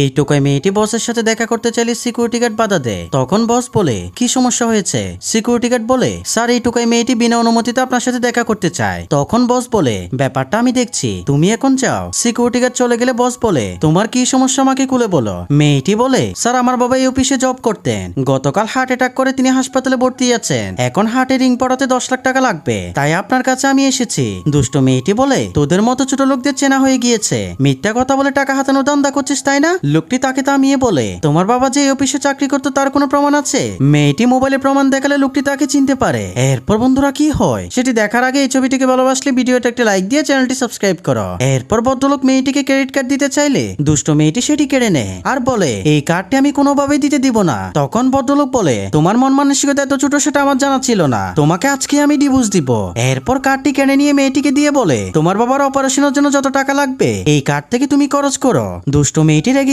এই টোকাই মেয়েটি বসের সাথে দেখা করতে চাইলে সিকিউরিটি গার্ড বাধা দেয়। তখন বস বলে, কি সমস্যা হয়েছে? সিকিউরিটি গার্ড বলে, স্যার এই টোকাই মেয়েটি বিনা অনুমতিতে আপনার সাথে দেখা করতে চায়। তখন বস বলে, ব্যাপারটা আমি দেখছি, তুমি এখন যাও। সিকিউরিটি গার্ড চলে গেলে বস বলে, তোমার কি সমস্যা আমাকে খুলে বলো। মেয়েটি বলে, স্যার, আমার বাবা এই অফিসে জব করতেন। গতকাল হার্ট অ্যাটাক করে তিনি হাসপাতালে ভর্তি আছেন। এখন হার্টে রিং পড়াতে দশ লাখ টাকা লাগবে। তাই আপনার কাছে আমি এসেছি। দুষ্ট মেয়েটি বলে, তোদের মতো ছোট লোকদের চেনা হয়ে গিয়েছে। মিথ্যা কথা বলে টাকা হাতানো দান্দা করছিস, তাই না? লোকটি তাকে থামিয়ে বলে, তোমার বাবা যে অফিসে চাকরি করতো তার কোনো প্রমাণ আছে? মেয়েটি মোবাইলে প্রমাণ দেখালে লোকটি তাকে চিনতে পারে। এরপর বন্ধুরা কি হয়? সেটি দেখার আগে এই ছবিটিকে ভালোবাসলে ভিডিওটা একটা লাইক দিয়ে চ্যানেলটি সাবস্ক্রাইব করো। এরপর ভদ্রলোক মেয়েটিকে ক্রেডিট কার্ড দিতে চাইলে দুষ্ট মেয়েটি সেটি কেড়ে নেয় আর বলে, এই কার্ডটি আমি কোনোভাবেই দিতে দিব না। তখন ভদ্রলোক বলে, তোমার মন মানসিকতা এত ছোট সেটা আমার জানা ছিল না। তোমাকে আজকে আমি ডিভোর্স দিব। এরপর কার্ডটি কেড়ে নিয়ে মেয়েটিকে দিয়ে বলে, তোমার বাবার অপারেশনের জন্য যত টাকা লাগবে, এই কার্ড থেকে তুমি খরচ করো। দুষ্ট মেয়েটি রেগে